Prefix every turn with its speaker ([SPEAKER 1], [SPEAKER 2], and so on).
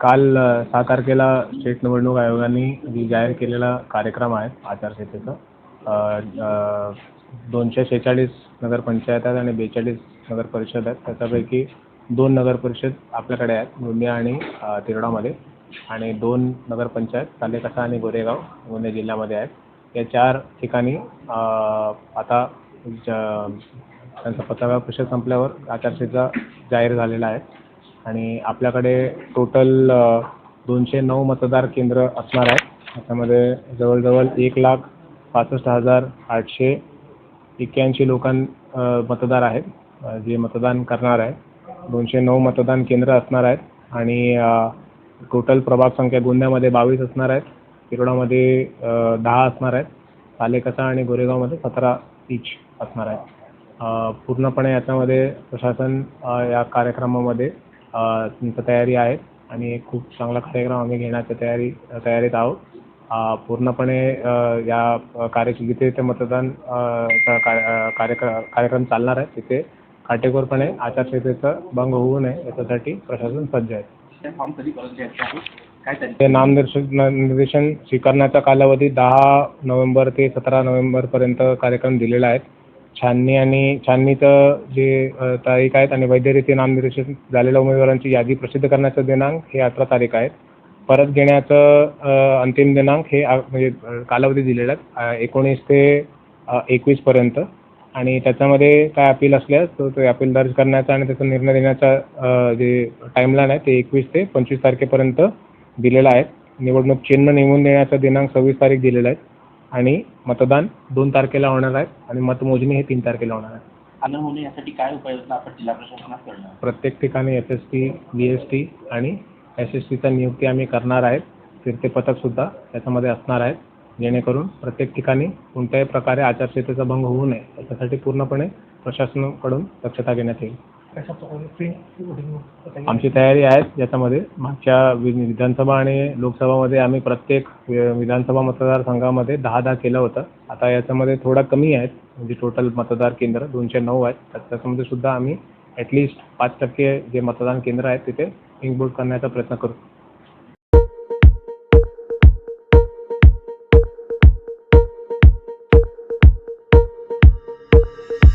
[SPEAKER 1] काल सहा तारखेला स्टेट निवडणूक आयोगाने जी जाहीर केलेला कार्यक्रम आहे आचारसंहितेचा दोनशे शेहेचाळीस नगरपंचायत आहेत आणि बेचाळीस नगर परिषद आहेत. त्याच्यापैकी दोन नगर परिषद आपल्याकडे आहेत गोंदिया आणि तिरोडामध्ये. आणि दोन नगरपंचायत तालेकसा आणि गोरेगाव गोंदिया जिल्ह्यामध्ये आहेत. या चार ठिकाणी आता ज- त्यांचा पत्रकार परिषद संपल्यावर आचारसंहिता जाहीर झालेला आहे. आणि आपल्याकडे टोटल दोनशे नऊ मतदार केंद्र असणार आहेत. त्याच्यामध्ये जवळजवळ एक लाख पासष्ट हजार आठशे एक्क्याऐंशी लोकां मतदार आहेत जे मतदान करणार आहे दोनशे नऊ मतदान केंद्र असणार आहेत आणि टोटल प्रभाग संख्या गोंद्यामध्ये बावीस असणार आहेत. तिरोडामध्ये दहा असणार आहेत. तालेकसा आणि गोरेगावमध्ये सतरा इच असणार आहेत. पूर्णपणे याच्यामध्ये प्रशासन या कार्यक्रमामध्ये तुमचं तयारी आहे आणि खूप चांगला कार्यक्रम आम्ही घेण्याच्या तयारी तयारीत आहोत. पूर्णपणे या कार्य जिथे जिथे मतदान अ, चा कार्य अ, कार्यक्र कार्यक्रम चालणार आहे. तिथे काटेकोरपणे आचारसंहितेचा भंग होऊ नये याच्यासाठी प्रशासन सज्ज आहे.
[SPEAKER 2] ते
[SPEAKER 1] ते नामनिर्देशन निर्देशन स्वीकारण्याचा कालावधी दहा नोव्हेंबर ते सतरा नोव्हेंबरपर्यंत कार्यक्रम दिलेला आहे. छाननी आणि छाननीचं जे तारीख आहेत आणि वैधरित्या नामनिर्देशन झालेल्या उमेदवारांची यादी प्रसिद्ध करण्याचा दिनांक हे अठरा तारीख आहेत. परत घेण्याचं अंतिम दिनांक हे म्हणजे कालावधी दिलेला आहेत एकोणीस ते एकवीसपर्यंत आणि त्याच्यामध्ये काय अपील असल्यास तो ते अपील दर्ज करण्याचा आणि त्याचा निर्णय देण्याचा जे टाईमलाईन आहे ते एकवीस ते पंचवीस तारखेपर्यंत दिलेला आहे. निवडणूक चिन्ह नेमून देण्याचा दिनांक सव्वीस तारीख दिलेला आहे. आणि मतदान दोन तारखेला होणार आहे आणि मतमोजणी हे तीन तारखेला होणार आहे.
[SPEAKER 2] होणे यासाठी काय उपाययोजना आपण जिल्हा प्रशासनात करणार?
[SPEAKER 1] प्रत्येक ठिकाणी S S T B S T आणि एस एस टीचा नियुक्ती आम्ही करणार आहेत. फिरते पथकसुद्धा त्याच्यामध्ये असणार आहेत. जेणेकरून प्रत्येक ठिकाणी कोणत्याही प्रकारे आचारसंहितेचा भंग होऊ नये. याच्यासाठी पूर्णपणे प्रशासनाकडून दक्षता घेण्यात येईल. आमची तयारी आहे याच्यामध्ये. मागच्या वि- विधानसभा आणि लोकसभामध्ये आम्ही प्रत्येक वि- विधानसभा मतदारसंघामध्ये दहा दहा केलं होतं. आता याच्यामध्ये थोडा कमी आहेत. म्हणजे टोटल मतदार केंद्र दोनशे नऊ आहेत. तर त्याच्यामध्ये सुद्धा आम्ही ॲटलिस्ट पाच टक्के जे मतदान केंद्र आहेत तिथे इनबोर्ड करण्याचा प्रयत्न करू.